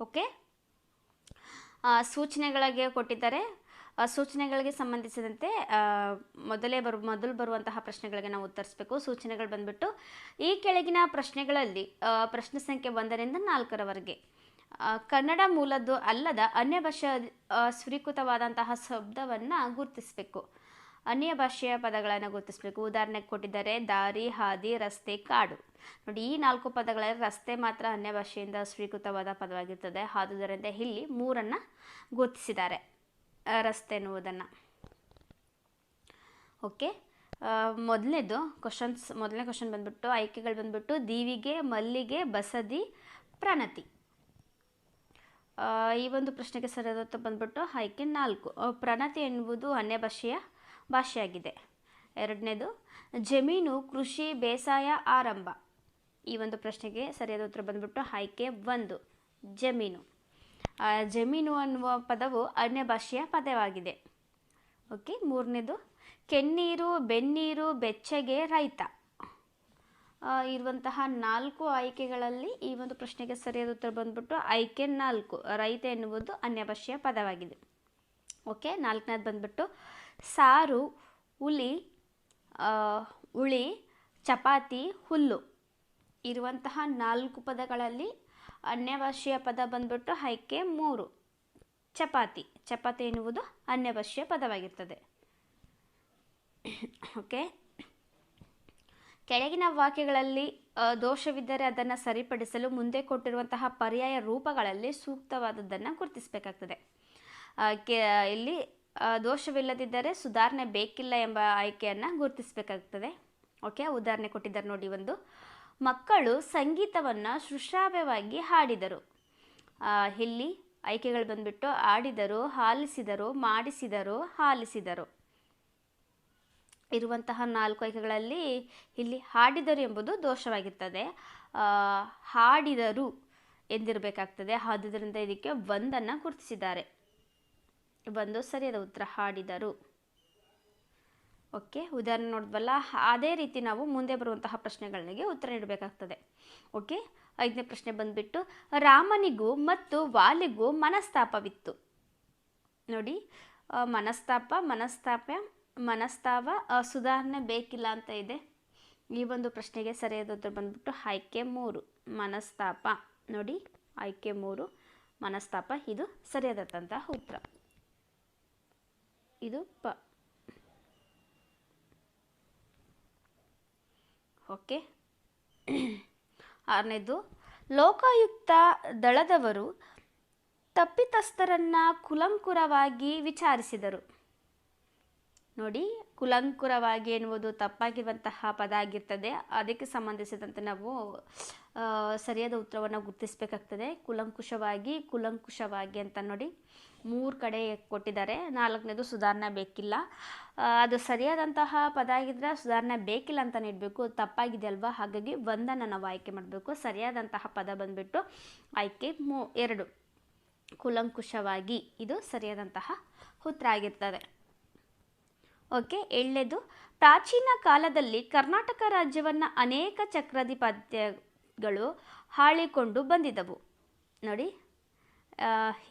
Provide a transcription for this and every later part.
Okay ಸೂಚನೆಗಳಿಗೆ ಕೊಟ್ಟಿದ್ದಾರೆ. ಸೂಚನೆಗಳಿಗೆ ಸಂಬಂಧಿಸಿದಂತೆ ಮೊದಲೇ ಬರು, ಮೊದಲು ಬರುವಂತಹ ಪ್ರಶ್ನೆಗಳಿಗೆ ನಾವು ಉತ್ತರಿಸಬೇಕು. ಸೂಚನೆಗಳು ಬಂದ್ಬಿಟ್ಟು, ಈ ಕೆಳಗಿನ ಪ್ರಶ್ನೆಗಳಲ್ಲಿ ಪ್ರಶ್ನೆ ಸಂಖ್ಯೆ ಒಂದರಿಂದ ನಾಲ್ಕರವರೆಗೆ ಕನ್ನಡ ಮೂಲದ್ದು ಅಲ್ಲದ ಅನ್ಯ ಭಾಷೆ ಸ್ವೀಕೃತವಾದಂತಹ ಶಬ್ದವನ್ನು ಗುರುತಿಸಬೇಕು. ಅನ್ಯ ಭಾಷೆಯ ಪದಗಳನ್ನು ಗುರುತಿಸಬೇಕು. ಉದಾಹರಣೆಗೆ ಕೊಟ್ಟಿದ್ದಾರೆ, ದಾರಿ, ಹಾದಿ, ರಸ್ತೆ, ಕಾಡು. ನೋಡಿ, ಈ ನಾಲ್ಕು ಪದಗಳಲ್ಲಿ ರಸ್ತೆ ಮಾತ್ರ ಅನ್ಯ ಭಾಷೆಯಿಂದ ಸ್ವೀಕೃತವಾದ ಪದವಾಗಿರ್ತದೆ. ಆದುದರಿಂದ ಇಲ್ಲಿ ಮೂರನ್ನು ಗುರುತಿಸಿದ್ದಾರೆ ರಸ್ತೆ ಎನ್ನುವುದನ್ನು. ಓಕೆ ಮೊದಲನೇದು ಕ್ವಶನ್ಸ್ ಮೊದಲನೇ ಕ್ವಶನ್ ಬಂದ್ಬಿಟ್ಟು, ಆಯ್ಕೆಗಳು ಬಂದ್ಬಿಟ್ಟು, ದೀವಿಗೆ, ಮಲ್ಲಿಗೆ, ಬಸದಿ, ಪ್ರಣತಿ. ಈ ಒಂದು ಪ್ರಶ್ನೆಗೆ ಸರಿಯಾದ ಬಂದ್ಬಿಟ್ಟು, ಆಯ್ಕೆ ನಾಲ್ಕು. ಪ್ರಣತಿ ಎನ್ನುವುದು ಅನ್ಯ ಭಾಷೆಯ ಭಾಷೆಯಾಗಿದೆ. ಎರಡನೇದು, ಜಮೀನು ಕೃಷಿ ಬೇಸಾಯ ಆರಂಭ. ಈ ಒಂದು ಪ್ರಶ್ನೆಗೆ ಸರಿಯಾದ ಉತ್ತರ ಬಂದ್ಬಿಟ್ಟು ಆಯ್ಕೆ ಒಂದು, ಜಮೀನು. ಜಮೀನು ಅನ್ನುವ ಪದವು ಅನ್ಯ ಭಾಷೆಯ ಪದವಾಗಿದೆ. ಓಕೆ, ಮೂರನೇದು, ಕೆನ್ನೀರು, ಬೆನ್ನೀರು, ಬೆಚ್ಚಗೆ, ರೈತ. ಇರುವಂತಹ ನಾಲ್ಕು ಆಯ್ಕೆಗಳಲ್ಲಿ ಈ ಒಂದು ಪ್ರಶ್ನೆಗೆ ಸರಿಯಾದ ಉತ್ತರ ಬಂದ್ಬಿಟ್ಟು ಆಯ್ಕೆ ನಾಲ್ಕು, ರೈತ ಎನ್ನುವುದು ಅನ್ಯ ಭಾಷೆಯ ಪದವಾಗಿದೆ. ಓಕೆ, ನಾಲ್ಕನೇದು ಬಂದ್ಬಿಟ್ಟು ಸಾರು ಹುಲಿ ಹುಳಿ, ಚಪಾತಿ, ಹುಲ್ಲು ಇರುವಂತಹ ನಾಲ್ಕು ಪದಗಳಲ್ಲಿ ಅನ್ಯ ಭಾಷೆಯ ಪದ ಬಂದ್ಬಿಟ್ಟು ಹೈಕೆ ಮೂರು. ಚಪಾತಿ ಚಪಾತಿ ಎನ್ನುವುದು ಅನ್ಯ ಭಾಷೆಯ ಪದವಾಗಿರ್ತದೆ. ಓಕೆ. ಕೆಳಗಿನ ವಾಕ್ಯಗಳಲ್ಲಿ ದೋಷವಿದ್ದರೆ ಅದನ್ನು ಸರಿಪಡಿಸಲು ಮುಂದೆ ಕೊಟ್ಟಿರುವಂತಹ ಪರ್ಯಾಯ ರೂಪಗಳಲ್ಲಿ ಸೂಕ್ತವಾದದ್ದನ್ನು ಗುರುತಿಸಬೇಕಾಗ್ತದೆ. ಇಲ್ಲಿ ದೋಷವಿಲ್ಲದಿದ್ದರೆ ಸುಧಾರಣೆ ಬೇಕಿಲ್ಲ ಎಂಬ ಆಯ್ಕೆಯನ್ನು ಗುರುತಿಸಬೇಕಾಗ್ತದೆ. ಓಕೆ, ಉದಾಹರಣೆ ಕೊಟ್ಟಿದ್ದಾರೆ ನೋಡಿ ಒಂದು. ಮಕ್ಕಳು ಸಂಗೀತವನ್ನು ಸುಶ್ರಾವ್ಯವಾಗಿ ಹಾಡಿದರು. ಇಲ್ಲಿ ಆಯ್ಕೆಗಳು ಬಂದ್ಬಿಟ್ಟು ಆಡಿದರು, ಹಾಲಿಸಿದರು, ಮಾಡಿಸಿದರು, ಹಾಲಿಸಿದರು. ಇರುವಂತಹ ನಾಲ್ಕು ಆಯ್ಕೆಗಳಲ್ಲಿ ಇಲ್ಲಿ ಹಾಡಿದರು ಎಂಬುದು ದೋಷವಾಗಿರ್ತದೆ. ಹಾಡಿದರು ಎಂದಿರಬೇಕಾಗ್ತದೆ. ಆದುದರಿಂದ ಇದಕ್ಕೆ ಒಂದನ್ನು ಗುರುತಿಸಿದ್ದಾರೆ. ಒಂದು ಸರಿಯಾದ ಉತ್ತರ ಹಾಡಿದರು. ಓಕೆ, ಉದಾಹರಣೆ ನೋಡಿದ್ವಲ್ಲ, ಅದೇ ರೀತಿ ನಾವು ಮುಂದೆ ಬರುವಂತಹ ಪ್ರಶ್ನೆಗಳಿಗೆ ಉತ್ತರ ನೀಡಬೇಕಾಗ್ತದೆ. ಓಕೆ, ಐದನೇ ಪ್ರಶ್ನೆ ಬಂದ್ಬಿಟ್ಟು, ರಾಮನಿಗೂ ಮತ್ತು ವಾಲಿಗೂ ಮನಸ್ತಾಪವಿತ್ತು. ನೋಡಿ ಮನಸ್ತಾಪ ಮನಸ್ತಾಪ ಮನಸ್ತಾಪ ಸುಧಾರಣೆ ಬೇಕಿಲ್ಲ ಅಂತ ಇದೆ. ಈ ಒಂದು ಪ್ರಶ್ನೆಗೆ ಸರಿಯಾದ ಉತ್ತರ ಬಂದ್ಬಿಟ್ಟು, ಆಯ್ಕೆ ಮೂರು, ಮನಸ್ತಾಪ. ನೋಡಿ, ಆಯ್ಕೆ ಮೂರು, ಮನಸ್ತಾಪ, ಇದು ಸರಿಯಾದಂತಹ ಉತ್ತರ. ಇದು ಪ. ಓಕೆ. ಆರನೇದು, ಲೋಕಾಯುಕ್ತ ದಳದವರು ತಪ್ಪಿತಸ್ಥರನ್ನ ಕುಲಂಕುರವಾಗಿ ವಿಚಾರಿಸಿದರು. ನೋಡಿ, ಕುಲಂಕುರವಾಗಿ ಎನ್ನುವುದು ತಪ್ಪಾಗಿರುವಂತಹ ಪದ ಆಗಿರ್ತದೆ. ಅದಕ್ಕೆ ಸಂಬಂಧಿಸಿದಂತೆ ನಾವು ಸರಿಯಾದ ಉತ್ತರವನ್ನು ಗುರುತಿಸಬೇಕಾಗ್ತದೆ. ಕುಲಂಕುಶವಾಗಿ ಕುಲಂಕುಷವಾಗಿ ಅಂತ ನೋಡಿ. ಮೂರು ಕಡೆ ಕೊಟ್ಟಿದ್ದಾರೆ. ನಾಲ್ಕನೇದು ಸುಧಾರಣೆ ಬೇಕಿಲ್ಲ. ಅದು ಸರಿಯಾದಂತಹ ಪದ ಆಗಿದ್ರೆ ಸುಧಾರಣೆ ಬೇಕಿಲ್ಲ ಅಂತ ನೀಡಬೇಕು. ತಪ್ಪಾಗಿದೆ ಅಲ್ವಾ ಹಾಗಾಗಿ ಒಂದನ್ನು ನಾವು ಆಯ್ಕೆ ಮಾಡಬೇಕು. ಸರಿಯಾದಂತಹ ಪದ ಬಂದ್ಬಿಟ್ಟು ಆಯ್ಕೆ ಮೂ, ಎರಡು. ಕುಲಂಕುಷವಾಗಿ. ಇದು ಸರಿಯಾದಂತಹ ಉತ್ತರ ಆಗಿರ್ತದೆ. ಓಕೆ ಎಳ್ಳೆದು ಪ್ರಾಚೀನ ಕಾಲದಲ್ಲಿ ಕರ್ನಾಟಕ ರಾಜ್ಯವನ್ನು ಅನೇಕ ಚಕ್ರಾಧಿಪತ್ಯಗಳು ಹಾಳಿಕೊಂಡು ಬಂದಿದ್ದವು. ನೋಡಿ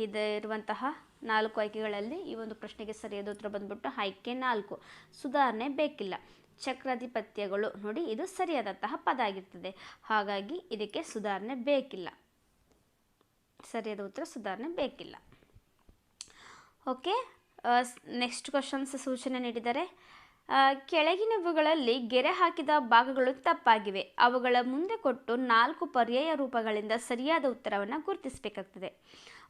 ಇದು ಇರುವಂತಹ ನಾಲ್ಕು ಆಯ್ಕೆಗಳಲ್ಲಿ ಈ ಒಂದು ಪ್ರಶ್ನೆಗೆ ಸರಿಯಾದ ಉತ್ತರ ಬಂದ್ಬಿಟ್ಟು ಆಯ್ಕೆ ನಾಲ್ಕು. ಸುಧಾರಣೆ ಬೇಕಿಲ್ಲ. ಚಕ್ರಾಧಿಪತ್ಯಗಳು ನೋಡಿ ಇದು ಸರಿಯಾದಂತಹ ಪದ ಆಗಿರ್ತದೆ. ಹಾಗಾಗಿ ಇದಕ್ಕೆ ಸುಧಾರಣೆ ಬೇಕಿಲ್ಲ. ಸರಿಯಾದ ಉತ್ತರ ಸುಧಾರಣೆ ಬೇಕಿಲ್ಲ. ಓಕೆ ನೆಕ್ಸ್ಟ್ ಕ್ವಶನ್ಸ್ ಸೂಚನೆ ನೀಡಿದರೆ ಕೆಳಗಿನವುಗಳಲ್ಲಿ ಗೆರೆ ಹಾಕಿದ ಭಾಗಗಳು ತಪ್ಪಾಗಿವೆ. ಅವುಗಳ ಮುಂದೆ ಕೊಟ್ಟು ನಾಲ್ಕು ಪರ್ಯಾಯ ರೂಪಗಳಿಂದ ಸರಿಯಾದ ಉತ್ತರವನ್ನು ಗುರುತಿಸಬೇಕಾಗ್ತದೆ.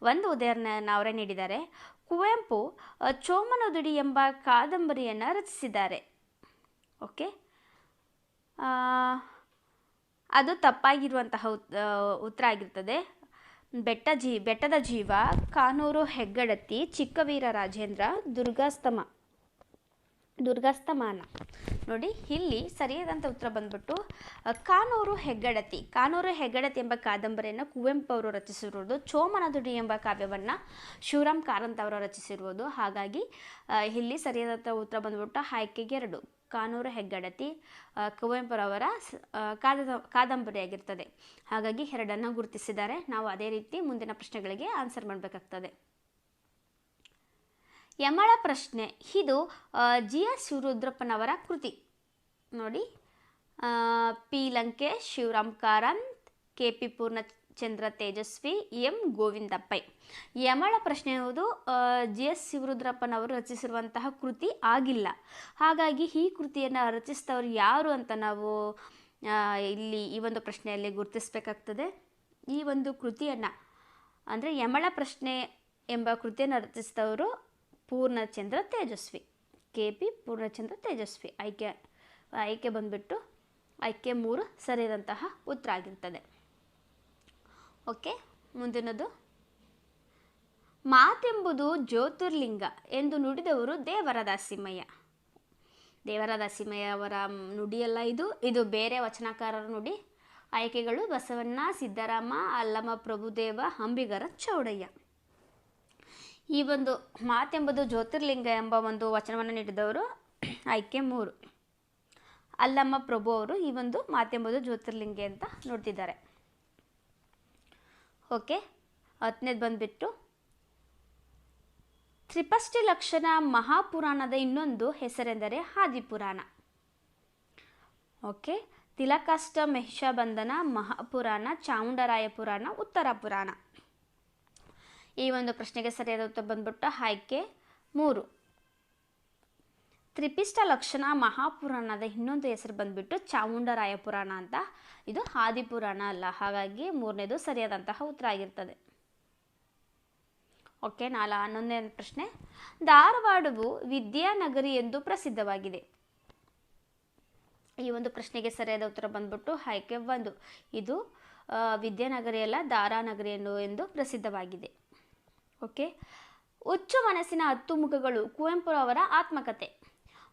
ಒಂದು ಉದಾಹರಣೆಯನ್ನು ಅವರೇ ನೀಡಿದ್ದಾರೆ. ಕುವೆಂಪು ಚೋಮನದುಡಿ ಎಂಬ ಕಾದಂಬರಿಯನ್ನು ರಚಿಸಿದ್ದಾರೆ. ಓಕೆ? ಅದು ತಪ್ಪಾಗಿರುವಂತಹ ಉತ್- ಉತ್ತರ ಆಗಿರ್ತದೆ. ಬೆಟ್ಟ ಜೀ, ಬೆಟ್ಟದ ಜೀವ, ಕಾನೂರು ಹೆಗ್ಗಡತಿ, ಚಿಕ್ಕವೀರ ರಾಜೇಂದ್ರ, ದುರ್ಗಾಸ್ತಮ. ದುರ್ಗಾಸ್ತಮಾನ ನೋಡಿ, ಇಲ್ಲಿ ಸರಿಯಾದಂಥ ಉತ್ತರ ಬಂದ್ಬಿಟ್ಟು ಕಾನೂರು ಹೆಗ್ಗಡತಿ. ಕಾನೂರು ಹೆಗ್ಗಡತಿ ಎಂಬ ಕಾದಂಬರಿಯನ್ನು ಕುವೆಂಪು ಅವರು ರಚಿಸಿರುವುದು ಚೋಮನದುಡಿ ಎಂಬ ಕಾವ್ಯವನ್ನು ಶಿವರಾಮ್ ಕಾರಂತ್ ಅವರು ರಚಿಸಿರುವುದು. ಹಾಗಾಗಿ ಇಲ್ಲಿ ಸರಿಯಾದಂಥ ಉತ್ತರ ಬಂದ್ಬಿಟ್ಟು ಆಯ್ಕೆಗೆ ಎರಡು, ಕಾನೂರು ಹೆಗ್ಗಡತಿ ಕುವೆಂಪುರವರ ಕಾದ, ಕಾದಂಬರಿಯಾಗಿರ್ತದೆ. ಹಾಗಾಗಿ ಎರಡನ್ನು ಗುರುತಿಸಿದ್ದಾರೆ. ನಾವು ಅದೇ ರೀತಿ ಮುಂದಿನ ಪ್ರಶ್ನೆಗಳಿಗೆ ಆನ್ಸರ್ ಮಾಡಬೇಕಾಗ್ತದೆ. ಯಮಳ ಪ್ರಶ್ನೆ. ಇದು ಜಿ ಎಸ್ ಶಿವರುದ್ರಪ್ಪನವರ ಕೃತಿ. ನೋಡಿ P Lankesh, Shivaram Karanth, K P Poornachandra Tejaswi, M Govindapai. Yamala Prashne ಎನ್ನುವುದು ಜಿ ಎಸ್ ಶಿವರುದ್ರಪ್ಪನವರು ರಚಿಸಿರುವಂತಹ ಕೃತಿ ಆಗಿಲ್ಲ. ಹಾಗಾಗಿ ಈ ಕೃತಿಯನ್ನು ರಚಿಸಿದವರು ಯಾರು ಅಂತ ನಾವು ಇಲ್ಲಿ ಈ ಒಂದು ಪ್ರಶ್ನೆಯಲ್ಲಿ ಗುರುತಿಸಬೇಕಾಗ್ತದೆ. ಈ ಒಂದು ಕೃತಿಯನ್ನು, ಅಂದರೆ ಯಮಳ ಪ್ರಶ್ನೆ ಎಂಬ ಕೃತಿಯನ್ನು ರಚಿಸಿದವರು Poornachandra Tejasvi. K P Poornachandra Tejaswi. ಆಯ್ಕೆ ಆಯ್ಕೆ ಬಂದ್ಬಿಟ್ಟು ಆಯ್ಕೆ ಮೂರು ಸರಿಯಾದಂತಹ ಉತ್ತರ ಆಗಿರ್ತದೆ. ಓಕೆ, ಮುಂದಿನದು. ಮಾತೆಂಬುದು ಜ್ಯೋತಿರ್ಲಿಂಗ ಎಂದು ನುಡಿದವರು ದೇವರದಾಸಿಮಯ್ಯ. ದೇವರದಾಸಿಮಯ್ಯ ಅವರ ನುಡಿಯಲ್ಲ ಇದು. ಇದು ಬೇರೆ ವಚನಕಾರರ ನುಡಿ. ಆಯ್ಕೆಗಳು ಬಸವಣ್ಣ, ಸಿದ್ದರಾಮ ಅಲ್ಲಮ ಪ್ರಭುದೇವ, ಅಂಬಿಗರ, ಚೌಡಯ್ಯ. ಈ ಒಂದು ಮಾತೆಂಬುದು ಜ್ಯೋತಿರ್ಲಿಂಗ ಎಂಬ ಒಂದು ವಚನವನ್ನು ನೀಡಿದವರು ಆಯ್ಕೆ ಮೂರು. ಅಲ್ಲಮ್ಮ ಪ್ರಭು ಅವರು ಈ ಒಂದು ಮಾತೆಂಬುದು ಜ್ಯೋತಿರ್ಲಿಂಗ ಅಂತ ನೋಡ್ತಿದ್ದಾರೆ. ಓಕೆ, ಹತ್ತನೇದು ಬಂದುಬಿಟ್ಟು ತ್ರಿಪಷ್ಟಿ ಲಕ್ಷಣ ಮಹಾಪುರಾಣದ ಇನ್ನೊಂದು ಹೆಸರೆಂದರೆ ಹಾದಿಪುರಾಣ. ಓಕೆ, ತಿಲಕಾಷ್ಟ ಮಹಿಷಾಬಂಧನ ಮಹಾಪುರಾಣ ಚಾಮುಂಡರಾಯ ಪುರಾಣ ಉತ್ತರ ಪುರಾಣ ಈ ಒಂದು ಪ್ರಶ್ನೆಗೆ ಸರಿಯಾದ ಉತ್ತರ ಬಂದ್ಬಿಟ್ಟು ಆಯ್ಕೆ ಮೂರು. ತ್ರಿಪಿಷ್ಟ ಲಕ್ಷಣ ಮಹಾಪುರಾಣದ ಇನ್ನೊಂದು ಹೆಸರು ಬಂದ್ಬಿಟ್ಟು ಚಾಮುಂಡರಾಯ ಪುರಾಣ ಅಂತ. ಇದು ಆದಿಪುರಾಣ ಅಲ್ಲ, ಹಾಗಾಗಿ ಮೂರನೇದು ಸರಿಯಾದಂತಹ ಉತ್ತರ ಆಗಿರ್ತದೆ. ಓಕೆ, ನಾಲ ಹನ್ನೊಂದನೇ ಪ್ರಶ್ನೆ. ಧಾರವಾಡವು ವಿದ್ಯಾನಗರಿ ಎಂದು ಪ್ರಸಿದ್ಧವಾಗಿದೆ. ಈ ಒಂದು ಪ್ರಶ್ನೆಗೆ ಸರಿಯಾದ ಉತ್ತರ ಬಂದ್ಬಿಟ್ಟು ಆಯ್ಕೆ ಒಂದು. ಇದು ವಿದ್ಯಾನಗರಿ ಅಲ್ಲ, ದಾರಾನಗರಿ ಎಂದು ಪ್ರಸಿದ್ಧವಾಗಿದೆ. ಓಕೆ? ಹುಚ್ಚು ಮನಸ್ಸಿನ ಹತ್ತು ಮುಖಗಳು ಕುವೆಂಪು ಅವರ ಆತ್ಮಕತೆ.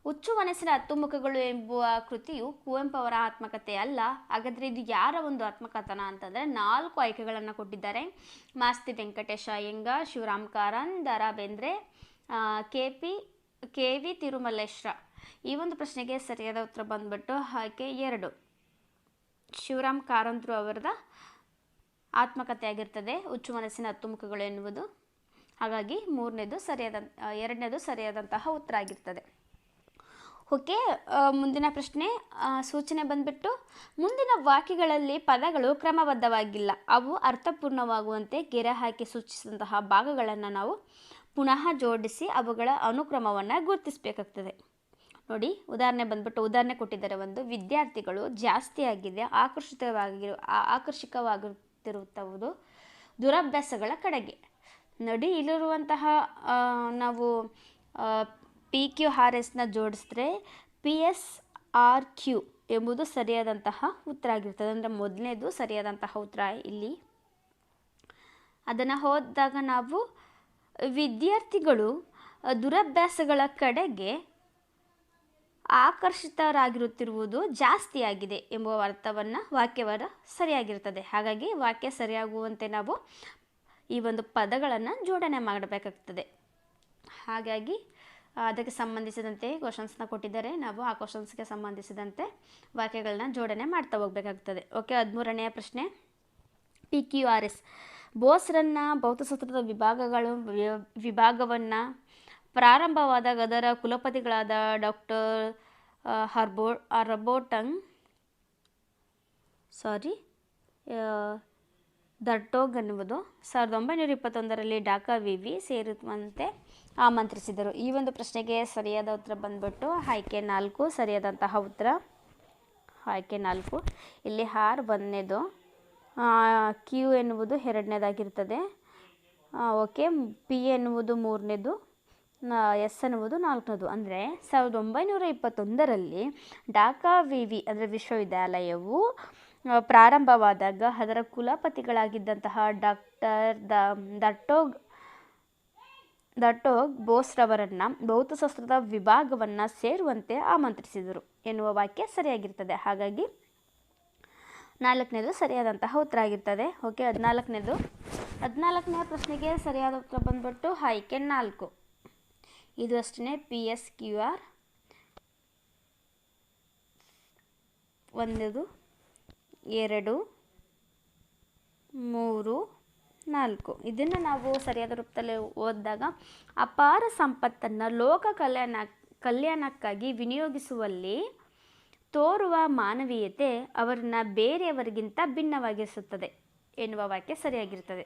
ಹುಚ್ಚು ಮನಸ್ಸಿನ ಹತ್ತು ಮುಖಗಳು ಎಂಬುವ ಕೃತಿಯು ಕುವೆಂಪು ಅವರ ಆತ್ಮಕತೆ ಅಲ್ಲ. ಹಾಗಾದರೆ ಇದು ಯಾರ ಒಂದು ಆತ್ಮಕಥನ ಅಂತಂದರೆ ನಾಲ್ಕು ಆಯ್ಕೆಗಳನ್ನು ಕೊಟ್ಟಿದ್ದಾರೆ. Masti Venkatesha Iyengar Shivaram Karanth the Bendre K P K V Tirumaleshwara ಈ ಒಂದು ಪ್ರಶ್ನೆಗೆ ಸರಿಯಾದ ಉತ್ತರ ಬಂದ್ಬಿಟ್ಟು ಆಯ್ಕೆ ಎರಡು. ಶಿವರಾಮ್ ಕಾರಂತರು ಅವರದ ಆತ್ಮಕಥೆ ಆಗಿರ್ತದೆ, ಹುಚ್ಚು ಮನಸ್ಸಿನ ಹತ್ತು ಮುಖಗಳು ಎನ್ನುವುದು. ಹಾಗಾಗಿ ಮೂರನೇದು ಸರಿಯಾದ ಎರಡನೇದು ಸರಿಯಾದಂತಹ ಉತ್ತರ ಆಗಿರ್ತದೆ. ಓಕೆ ಮುಂದಿನ ಪ್ರಶ್ನೆ ಸೂಚನೆ ಬಂದ್ಬಿಟ್ಟು, ಮುಂದಿನ ವಾಕ್ಯಗಳಲ್ಲಿ ಪದಗಳು ಕ್ರಮಬದ್ಧವಾಗಿಲ್ಲ. ಅವು ಅರ್ಥಪೂರ್ಣವಾಗುವಂತೆ ಗೆರೆ ಹಾಕಿ ಸೂಚಿಸಿದಂತಹ ಭಾಗಗಳನ್ನು ನಾವು ಪುನಃ ಜೋಡಿಸಿ ಅವುಗಳ ಅನುಕ್ರಮವನ್ನು ಗುರುತಿಸಬೇಕಾಗ್ತದೆ. ನೋಡಿ, ಉದಾಹರಣೆ ಬಂದ್ಬಿಟ್ಟು, ಉದಾಹರಣೆ ಕೊಟ್ಟಿದ್ದಾರೆ ಒಂದು, ವಿದ್ಯಾರ್ಥಿಗಳು ಜಾಸ್ತಿ ಆಗಿದೆ, ಆಕರ್ಷಿತವಾಗಿರು, ಆ- ಆಕರ್ಷಕವಾಗಿರುತ್ತಿರುವುದು ದುರಭ್ಯಾಸಗಳ ಕಡೆಗೆ. ನೋಡಿ ಇಲ್ಲಿರುವಂತಹ ಆ, ನಾವು ಪಿ ಕ್ಯೂ ಆರ್ ಎಸ್ನ ಜೋಡಿಸಿದ್ರೆ ಪಿ ಎಸ್ ಆರ್ ಕ್ಯೂ ಎಂಬುದು ಸರಿಯಾದಂತಹ ಉತ್ತರ ಆಗಿರ್ತದೆ. ಅಂದರೆ ಮೊದಲನೇದು ಸರಿಯಾದಂತಹ ಉತ್ತರ ಇಲ್ಲಿ. ಅದನ್ನು ಹೋದಾಗ ನಾವು ವಿದ್ಯಾರ್ಥಿಗಳು ದುರಭ್ಯಾಸಗಳ ಕಡೆಗೆ ಆಕರ್ಷಿತರಾಗಿರುತ್ತಿರುವುದು ಜಾಸ್ತಿಯಾಗಿದೆ ಎಂಬ ಅರ್ಥವನ್ನು ವಾಕ್ಯವರ ಸರಿಯಾಗಿರ್ತದೆ. ಹಾಗಾಗಿ ವಾಕ್ಯ ಸರಿಯಾಗುವಂತೆ ನಾವು ಈ ಒಂದು ಪದಗಳನ್ನು ಜೋಡಣೆ ಮಾಡಬೇಕಾಗ್ತದೆ. ಹಾಗಾಗಿ ಅದಕ್ಕೆ ಸಂಬಂಧಿಸಿದಂತೆ ಕ್ವಶನ್ಸ್ನ ಕೊಟ್ಟಿದ್ದಾರೆ. ನಾವು ಆ ಕ್ವಶನ್ಸ್ಗೆ ಸಂಬಂಧಿಸಿದಂತೆ ವಾಕ್ಯಗಳನ್ನ ಜೋಡಣೆ ಮಾಡ್ತಾ ಹೋಗಬೇಕಾಗ್ತದೆ. ಓಕೆ ಹದಿಮೂರನೆಯ ಪ್ರಶ್ನೆ. ಪಿ ಕ್ಯೂ ಆರ್ ಎಸ್ ಬೋಸ್ರನ್ನ ಭೌತಶಾಸ್ತ್ರದ ವಿಭಾಗಗಳು ವಿಭಾಗವನ್ನು ಪ್ರಾರಂಭವಾದಾಗ ಅದರ ಕುಲಪತಿಗಳಾದ ಡಾಕ್ಟರ್ ಹರ್ಬೋ, ಹರ್ಬೋಟಂಗ್ ಸಾರಿ ದಟ್ಟೋಗ್ ಎನ್ನುವುದು ಸಾವಿರದ ಒಂಬೈನೂರ ಇಪ್ಪತ್ತೊಂದರಲ್ಲಿ ಡಾಕಾ ವಿ ವಿ ಸೇರುವಂತೆ ಆಮಂತ್ರಿಸಿದರು. ಈ ಒಂದು ಪ್ರಶ್ನೆಗೆ ಸರಿಯಾದ ಉತ್ತರ ಬಂದ್ಬಿಟ್ಟು ಆಯ್ಕೆ ನಾಲ್ಕು, ಸರಿಯಾದಂತಹ ಉತ್ತರ ಆಯ್ಕೆ ನಾಲ್ಕು. ಇಲ್ಲಿ ಹಾರ್ ಒಂದನೇದು ಕ್ಯೂ ಎನ್ನುವುದು ಎರಡನೇದಾಗಿರ್ತದೆ. ಓಕೆ, ಪಿ ಎನ್ನುವುದು ಮೂರನೇದು. ಎಸ್ ಅನ್ನುವುದು ನಾಲ್ಕನೇದು. ಅಂದರೆ ಸಾವಿರದ ಒಂಬೈನೂರ ಇಪ್ಪತ್ತೊಂದರಲ್ಲಿ ಡಾಕಾ ವಿ ವಿ ಅಂದರೆ ವಿಶ್ವವಿದ್ಯಾಲಯವು ಪ್ರಾರಂಭವಾದಾಗ ಅದರ ಕುಲಪತಿಗಳಾಗಿದ್ದಂತಹ ಡಾಕ್ಟರ್ ದ, ದಟ್ಟೋಗ್ ದಟ್ಟೋಗ್ ಬೋಸ್ರವರನ್ನು ಭೌತಶಾಸ್ತ್ರದ ವಿಭಾಗವನ್ನು ಸೇರುವಂತೆ ಆಮಂತ್ರಿಸಿದರು ಎನ್ನುವ ವಾಕ್ಯ ಸರಿಯಾಗಿರ್ತದೆ. ಹಾಗಾಗಿ ನಾಲ್ಕನೇದು ಸರಿಯಾದಂತಹ ಉತ್ತರ ಆಗಿರ್ತದೆ. ಓಕೆ, ಹದಿನಾಲ್ಕನೇದು. ಹದಿನಾಲ್ಕನೇ ಪ್ರಶ್ನೆಗೆ ಸರಿಯಾದ ಉತ್ತರ ಬಂದ್ಬಿಟ್ಟು ಆಯ್ಕೆ ನಾಲ್ಕು. ಇದು ಅಷ್ಟೇ ಪಿ ಎಸ್ ಕ್ಯೂ ಆರ್ ಒಂದದು ಎರಡು, ಮೂರು, ನಾಲ್ಕು. ಇದನ್ನು ನಾವು ಸರಿಯಾದ ರೂಪದಲ್ಲಿ ಓದಿದಾಗ ಅಪಾರ ಸಂಪತ್ತನ್ನು ಲೋಕ ಕಲ್ಯಾಣ, ಕಲ್ಯಾಣಕ್ಕಾಗಿ ವಿನಿಯೋಗಿಸುವಲ್ಲಿ ತೋರುವ ಮಾನವೀಯತೆ ಅವರನ್ನು ಬೇರೆಯವರಿಗಿಂತ ಭಿನ್ನವಾಗಿಸುತ್ತದೆ ಎನ್ನುವ ವಾಕ್ಯ ಸರಿಯಾಗಿರ್ತದೆ.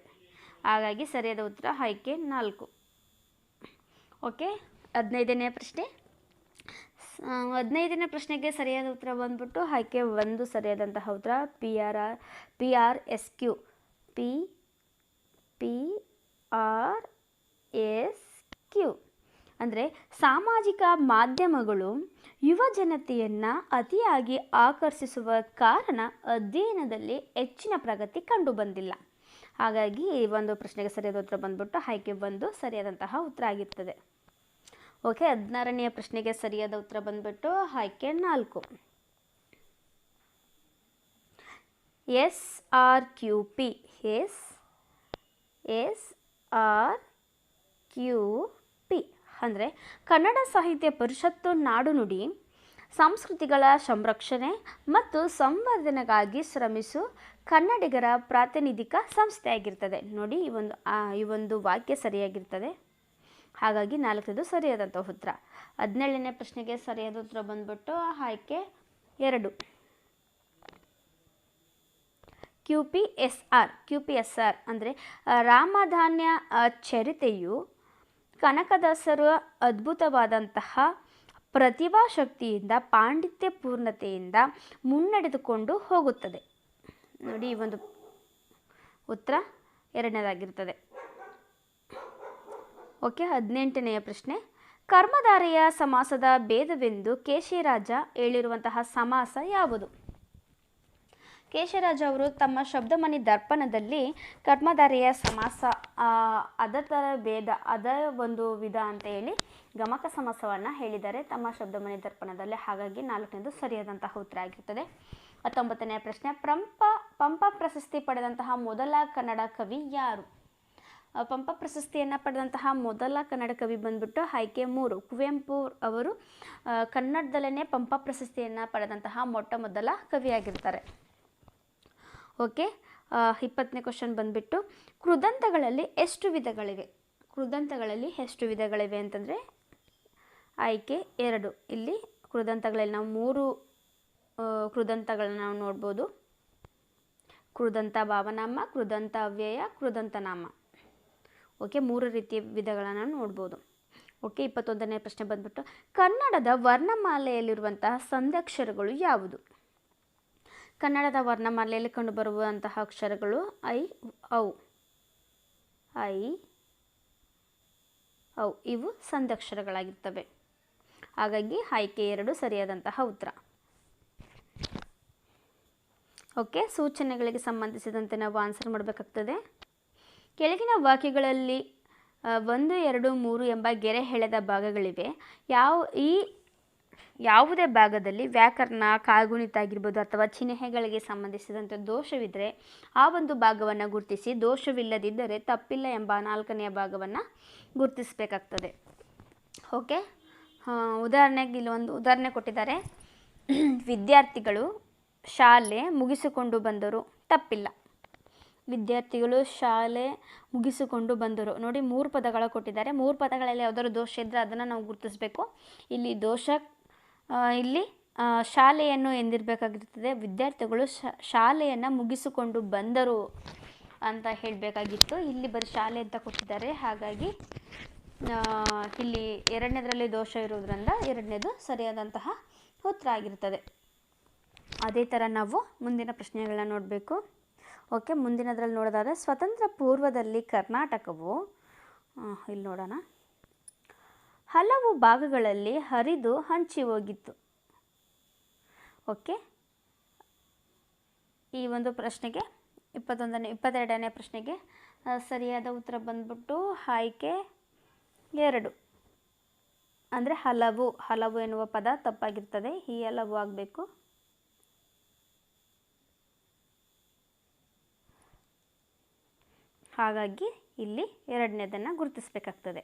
ಹಾಗಾಗಿ ಸರಿಯಾದ ಉತ್ತರ ಆಯ್ಕೆ ನಾಲ್ಕು. ಓಕೆ ಹದಿನೈದನೇ ಪ್ರಶ್ನೆ. ಹದಿನೈದನೇ ಪ್ರಶ್ನೆಗೆ ಸರಿಯಾದ ಉತ್ತರ ಬಂದ್ಬಿಟ್ಟು ಆಯ್ಕೆ ಒಂದು ಸರಿಯಾದಂತಹ ಉತ್ತರ. P R R P R S Q P P R S Q ಅಂದರೆ ಸಾಮಾಜಿಕ ಮಾಧ್ಯಮಗಳು ಯುವ ಜನತೆಯನ್ನು ಅತಿಯಾಗಿ ಆಕರ್ಷಿಸುವ ಕಾರಣ ಅಧ್ಯಯನದಲ್ಲಿ ಹೆಚ್ಚಿನ ಪ್ರಗತಿ ಕಂಡುಬಂದಿಲ್ಲ ಹಾಗಾಗಿ ಈ ಒಂದು ಪ್ರಶ್ನೆಗೆ ಸರಿಯಾದ ಉತ್ತರ ಬಂದ್ಬಿಟ್ಟು ಆಯ್ಕೆ ಒಂದು ಸರಿಯಾದಂತಹ ಉತ್ತರ ಆಗಿರ್ತದೆ. ಓಕೆ, ಹದಿನಾರನೆಯ ಪ್ರಶ್ನೆಗೆ ಸರಿಯಾದ ಉತ್ತರ ಬಂದ್ಬಿಟ್ಟು ಆಯ್ಕೆ ನಾಲ್ಕು. S R Q P, S S R Q P. ಅಂದರೆ ಕನ್ನಡ ಸಾಹಿತ್ಯ ಪರಿಷತ್ತು ನಾಡು ನುಡಿ, ಸಂಸ್ಕೃತಿಗಳ ಸಂರಕ್ಷಣೆ ಮತ್ತು ಸಂವರ್ಧನೆಗಾಗಿ ಶ್ರಮಿಸು ಕನ್ನಡಿಗರ ಪ್ರಾತಿನಿಧಿಕ ಸಂಸ್ಥೆಯಾಗಿರ್ತದೆ. ನೋಡಿ, ಈ ಒಂದು ಈ ಒಂದು ವಾಕ್ಯ ಸರಿಯಾಗಿರ್ತದೆ. ಹಾಗಾಗಿ ನಾಲ್ಕನೇದು ಸರಿಯಾದಂಥ ಉತ್ತರ. ಹದಿನೇಳನೇ ಪ್ರಶ್ನೆಗೆ ಸರಿಯಾದ ಉತ್ತರ ಬಂದ್ಬಿಟ್ಟು ಆಯ್ಕೆ ಎರಡು. Q P S R, Q P S R ಅಂದರೆ ರಾಮಧಾನ್ಯ ಚರಿತೆಯು ಕನಕದಾಸರು ಅದ್ಭುತವಾದಂತಹ ಪ್ರತಿಭಾಶಕ್ತಿಯಿಂದ ಪಾಂಡಿತ್ಯಪೂರ್ಣತೆಯಿಂದ ಮುನ್ನಡೆದುಕೊಂಡು ಹೋಗುತ್ತದೆ. ನೋಡಿ ಒಂದು ಉತ್ತರ ಎರಡನೇದಾಗಿರ್ತದೆ. ಓಕೆ, ಹದಿನೆಂಟನೆಯ ಪ್ರಶ್ನೆ. ಕರ್ಮಧಾರೆಯ ಸಮಾಸದ ಭೇದವೆಂದು ಕೇಶಿರಾಜ ಹೇಳಿರುವಂತಹ ಸಮಾಸ ಯಾವುದು? ಕೇಶರಾಜ ಅವರು ತಮ್ಮ ಶಬ್ದಮಣಿ ದರ್ಪಣದಲ್ಲಿ ಕರ್ಮಧಾರೆಯ ಸಮಾಸ ಅದರ ಥರ ಭೇದ, ಅದ ಒಂದು ವಿಧ ಅಂತ ಹೇಳಿ ಗಮಕ ಸಮಾಸವನ್ನು ಹೇಳಿದ್ದಾರೆ. ತಮ್ಮ ಶಬ್ದಮಣಿ ದರ್ಪಣದಲ್ಲಿ ಹಾಗಾಗಿ ನಾಲ್ಕನೇದು ಸರಿಯಾದಂತಹ ಉತ್ತರ ಆಗಿರ್ತದೆ. ಹತ್ತೊಂಬತ್ತನೆಯ ಪ್ರಶ್ನೆ, ಪಂಪ ಪಂಪ ಪ್ರಶಸ್ತಿ ಪಡೆದಂತಹ ಮೊದಲ ಕನ್ನಡ ಕವಿ ಯಾರು? ಪಂಪ ಪ್ರಶಸ್ತಿಯನ್ನು ಪಡೆದಂತಹ ಮೊದಲ ಕನ್ನಡ ಕವಿ ಬಂದ್ಬಿಟ್ಟು ಆಯ್ಕೆ ಮೂರು ಕುವೆಂಪು ಅವರು ಕನ್ನಡದಲ್ಲೇ ಪಂಪ ಪ್ರಶಸ್ತಿಯನ್ನು ಪಡೆದಂತಹ ಮೊಟ್ಟ ಮೊದಲ ಕವಿಯಾಗಿರ್ತಾರೆ. ಓಕೆ ಇಪ್ಪತ್ತನೇ ಕ್ವಶನ್ ಬಂದ್ಬಿಟ್ಟು, ಕೃದಂತಗಳಲ್ಲಿ ಎಷ್ಟು ವಿಧಗಳಿವೆ? ಕೃದಂತಗಳಲ್ಲಿ ಎಷ್ಟು ವಿಧಗಳಿವೆ ಅಂತಂದರೆ, ಆಯ್ಕೆ ಎರಡು. ಇಲ್ಲಿ ಕೃದಂತಗಳಲ್ಲಿ ನಾವು ಮೂರು ಕೃದಂತಗಳನ್ನ ನಾವು ನೋಡ್ಬೋದು. ಕೃದಂತ ಭಾವನಾಮ, ಕೃದಂತ ಅವ್ಯಯ ಕೃದಂತನಾಮ ಓಕೆ, ಮೂರು ರೀತಿಯ ವಿಧಗಳನ್ನು ನೋಡ್ಬೋದು. ಓಕೆ, ಇಪ್ಪತ್ತೊಂದನೇ ಪ್ರಶ್ನೆ ಬಂದ್ಬಿಟ್ಟು, ಕನ್ನಡದ ವರ್ಣಮಾಲೆಯಲ್ಲಿರುವಂತಹ ಸಂಧ್ಯಕ್ಷರಗಳು ಯಾವುದು? ಕನ್ನಡದ ವರ್ಣಮಾಲೆಯಲ್ಲಿ ಕಂಡುಬರುವಂತಹ ಅಕ್ಷರಗಳು ಐ, ಔ. ಐ, ಔ, ಇವು ಸಂಧ್ಯಾಕ್ಷರಗಳಾಗಿರ್ತವೆ. ಹಾಗಾಗಿ ಆಯ್ಕೆ ಎರಡು ಸರಿಯಾದಂತಹ ಉತ್ತರ. ಓಕೆ, ಸೂಚನೆಗಳಿಗೆ ಸಂಬಂಧಿಸಿದಂತೆ ನಾವು ಆನ್ಸರ್ ಮಾಡಬೇಕಾಗ್ತದೆ. ಕೆಳಗಿನ ವಾಕ್ಯಗಳಲ್ಲಿ ಒಂದು, ಎರಡು, ಮೂರು ಎಂಬ ಗೆರೆ ಹೆಳೆದ ಭಾಗಗಳಿವೆ. ಯಾವ, ಈ ಯಾವುದೇ ಭಾಗದಲ್ಲಿ ವ್ಯಾಕರಣ ಕಾಗುಣಿತ ಆಗಿರ್ಬೋದು ಅಥವಾ ಚಿಹ್ನೆಗಳಿಗೆ ಸಂಬಂಧಿಸಿದಂತೆ ದೋಷವಿದ್ದರೆ ಆ ಒಂದು ಭಾಗವನ್ನು ಗುರುತಿಸಿ, ದೋಷವಿಲ್ಲದಿದ್ದರೆ ತಪ್ಪಿಲ್ಲ ಎಂಬ ನಾಲ್ಕನೆಯ ಭಾಗವನ್ನು ಗುರುತಿಸಬೇಕಾಗ್ತದೆ. ಓಕೆ? ಉದಾಹರಣೆಗೆ ಇಲ್ಲಿ ಒಂದು ಉದಾಹರಣೆ ಕೊಟ್ಟಿದ್ದಾರೆ. ವಿದ್ಯಾರ್ಥಿಗಳು ಶಾಲೆ ಮುಗಿಸಿಕೊಂಡು ಬಂದರು ತಪ್ಪಿಲ್ಲ. ವಿದ್ಯಾರ್ಥಿಗಳು ಶಾಲೆ ಮುಗಿಸಿಕೊಂಡು ಬಂದರು. ನೋಡಿ, ಮೂರು ಪದಗಳ ಕೊಟ್ಟಿದ್ದಾರೆ. ಮೂರು ಪದಗಳಲ್ಲಿ ಯಾವ್ದಾದ್ರು ದೋಷ ಇದ್ದರೆ ಅದನ್ನು ನಾವು ಗುರುತಿಸಬೇಕು. ಇಲ್ಲಿ ದೋಷ ಇಲ್ಲಿ ಶಾಲೆಯನ್ನು ಎಂದಿರಬೇಕಾಗಿರ್ತದೆ. ವಿದ್ಯಾರ್ಥಿಗಳು ಶಾಲೆಯನ್ನು ಮುಗಿಸಿಕೊಂಡು ಬಂದರು ಅಂತ ಹೇಳಬೇಕಾಗಿತ್ತು. ಇಲ್ಲಿ ಬರೀ ಶಾಲೆ ಅಂತ ಕೊಟ್ಟಿದ್ದಾರೆ. ಹಾಗಾಗಿ ಇಲ್ಲಿ ಎರಡನೇದರಲ್ಲಿ ದೋಷ ಇರೋದ್ರಿಂದ ಎರಡನೇದು ಸರಿಯಾದಂತಹ ಉತ್ತರ ಆಗಿರ್ತದೆ. ಅದೇ ಥರ ನಾವು ಮುಂದಿನ ಪ್ರಶ್ನೆಗಳನ್ನ ನೋಡಬೇಕು. ಓಕೆ, ಮುಂದಿನದ್ರಲ್ಲಿ ನೋಡೋದಾದರೆ ಸ್ವತಂತ್ರ ಪೂರ್ವದಲ್ಲಿ ಕರ್ನಾಟಕವು ಇಲ್ಲಿ ನೋಡೋಣ. ಹಲವು ಭಾಗಗಳಲ್ಲಿ ಹರಿದು ಹಂಚಿ ಹೋಗಿತ್ತು. ಓಕೆ, ಈ ಒಂದು ಪ್ರಶ್ನೆಗೆ, ಇಪ್ಪತ್ತೊಂದನೇ, ಇಪ್ಪತ್ತೆರಡನೇ ಪ್ರಶ್ನೆಗೆ ಸರಿಯಾದ ಉತ್ತರ ಬಂದ್ಬಿಟ್ಟು ಆಯ್ಕೆ ಎರಡು. ಅಂದರೆ ಹಲವು ಹಲವು ಎನ್ನುವ ಪದ ತಪ್ಪಾಗಿರ್ತದೆ, ಈ ಹಲವು ಆಗಬೇಕು. ಹಾಗಾಗಿ ಇಲ್ಲಿ ಎರಡನೇದನ್ನು ಗುರುತಿಸಬೇಕಾಗ್ತದೆ.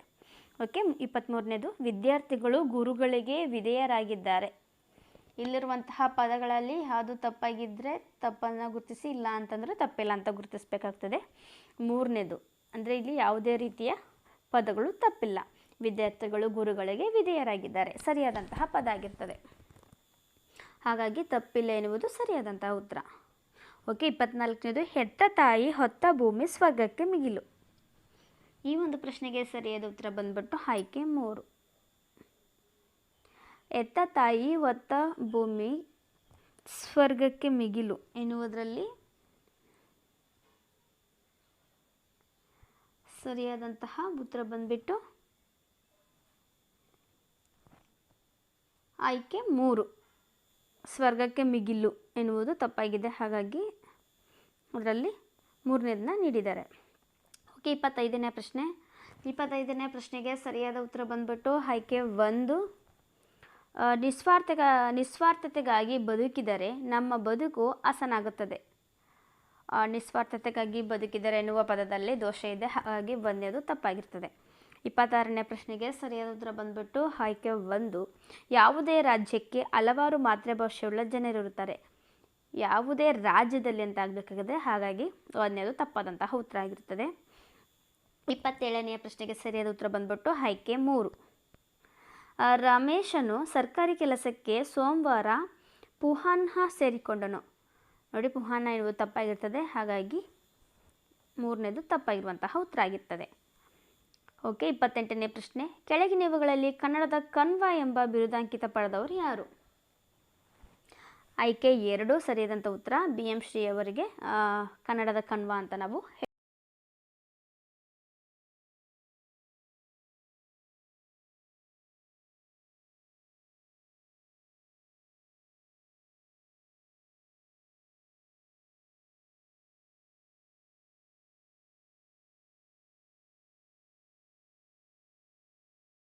ಓಕೆ ಇಪ್ಪತ್ತ್ಮೂರನೇದು ವಿದ್ಯಾರ್ಥಿಗಳು ಗುರುಗಳಿಗೆ ವಿಧೇಯರಾಗಿದ್ದಾರೆ. ಇಲ್ಲಿರುವಂತಹ ಪದಗಳಲ್ಲಿ ಯಾವುದು ತಪ್ಪಾಗಿದ್ದರೆ ತಪ್ಪನ್ನು ಗುರುತಿಸಿ, ಇಲ್ಲ ಅಂತಂದರೆ ತಪ್ಪಿಲ್ಲ ಅಂತ ಗುರುತಿಸಬೇಕಾಗ್ತದೆ. ಮೂರನೇದು, ಅಂದರೆ ಇಲ್ಲಿ ಯಾವುದೇ ರೀತಿಯ ಪದಗಳು ತಪ್ಪಿಲ್ಲ. ವಿದ್ಯಾರ್ಥಿಗಳು ಗುರುಗಳಿಗೆ ವಿಧೇಯರಾಗಿದ್ದಾರೆ. ಸರಿಯಾದಂತಹ ಪದ ಆಗಿರ್ತದೆ. ಹಾಗಾಗಿ ತಪ್ಪಿಲ್ಲ ಎನ್ನುವುದು ಸರಿಯಾದಂತಹ ಉತ್ತರ. ಓಕೆ, ಇಪ್ಪತ್ನಾಲ್ಕನೇದು, ಹೆತ್ತ ತಾಯಿ ಹೊತ್ತ ಭೂಮಿ ಸ್ವರ್ಗಕ್ಕೆ ಮಿಗಿಲು. ಈ ಒಂದು ಪ್ರಶ್ನೆಗೆ ಸರಿಯಾದ ಉತ್ತರ ಬಂದ್ಬಿಟ್ಟು ಆಯ್ಕೆ ಮೂರು. ಎತ್ತ ತಾಯಿ ಹೊತ್ತ ಭೂಮಿ ಸ್ವರ್ಗಕ್ಕೆ ಮಿಗಿಲು ಎನ್ನುವುದರಲ್ಲಿ ಸರಿಯಾದಂತಹ ಉತ್ತರ ಬಂದ್ಬಿಟ್ಟು ಆಯ್ಕೆ ಮೂರು. ಸ್ವರ್ಗಕ್ಕೆ ಮಿಗಿಲು ಎನ್ನುವುದು ತಪ್ಪಾಗಿದೆ. ಹಾಗಾಗಿ ಅದರಲ್ಲಿ ಮೂರನೇದನ್ನ ನೀಡಿದ್ದಾರೆ. ಓಕೆ, ಇಪ್ಪತ್ತೈದನೇ ಪ್ರಶ್ನೆ. ಇಪ್ಪತ್ತೈದನೇ ಪ್ರಶ್ನೆಗೆ ಸರಿಯಾದ ಉತ್ತರ ಬಂದ್ಬಿಟ್ಟು ಆಯ್ಕೆ ಒಂದು. ನಿಸ್ವಾರ್ಥ ನಿಸ್ವಾರ್ಥತೆಗಾಗಿ ಬದುಕಿದರೆ ನಮ್ಮ ಬದುಕು ಹಸನಾಗುತ್ತದೆ ನಿಸ್ವಾರ್ಥತೆಗಾಗಿ ಬದುಕಿದರೆ ಎನ್ನುವ ಪದದಲ್ಲಿ ದೋಷ ಇದೆ, ಹಾಗಾಗಿ ಒಂದೇದು ತಪ್ಪಾಗಿರ್ತದೆ. ಇಪ್ಪತ್ತಾರನೇ ಪ್ರಶ್ನೆಗೆ ಸರಿಯಾದ ಉತ್ತರ ಬಂದ್ಬಿಟ್ಟು ಆಯ್ಕೆ ಒಂದು. ಯಾವುದೇ ರಾಜ್ಯಕ್ಕೆ ಹಲವಾರು ಮಾತೃಭಾಷೆಯುಳ್ಳ ಜನರಿರುತ್ತಾರೆ. ಯಾವುದೇ ರಾಜ್ಯದಲ್ಲಿ ಅಂತ ಆಗಬೇಕಾಗಿದೆ ಹಾಗಾಗಿ ಒಂದನೇದು ತಪ್ಪಾದಂತಹ ಉತ್ತರ ಆಗಿರ್ತದೆ ಇಪ್ಪತ್ತೇಳನೆಯ ಪ್ರಶ್ನೆಗೆ ಸರಿಯಾದ ಉತ್ತರ ಬಂದ್ಬಿಟ್ಟು ಆಯ್ಕೆ ಮೂರು. ರಮೇಶನು ಸರ್ಕಾರಿ ಕೆಲಸಕ್ಕೆ ಸೋಮವಾರ ಪುಹಾನ್ಹ ಸೇರಿಕೊಂಡನು. ನೋಡಿ ಪುಹಾನ ಎನ್ನುವುದು ತಪ್ಪಾಗಿರ್ತದೆ, ಹಾಗಾಗಿ ಮೂರನೇದು ತಪ್ಪಾಗಿರುವಂತಹ ಉತ್ತರ ಆಗಿರ್ತದೆ. ಓಕೆ, ಇಪ್ಪತ್ತೆಂಟನೇ ಪ್ರಶ್ನೆ. ಕೆಳಗಿನವುಗಳಲ್ಲಿ ಕನ್ನಡದ ಕನ್ವ ಎಂಬ ಬಿರುದಾಂಕಿತ ಪಡೆದವರು ಯಾರು? ಆಯ್ಕೆ ಎರಡು ಸರಿಯಾದಂಥ ಉತ್ತರ ಬಿ ಎಂ ಶ್ರೀ ಅವರಿಗೆ ಕನ್ನಡದ ಕಣ್ವ ಅಂತ ನಾವು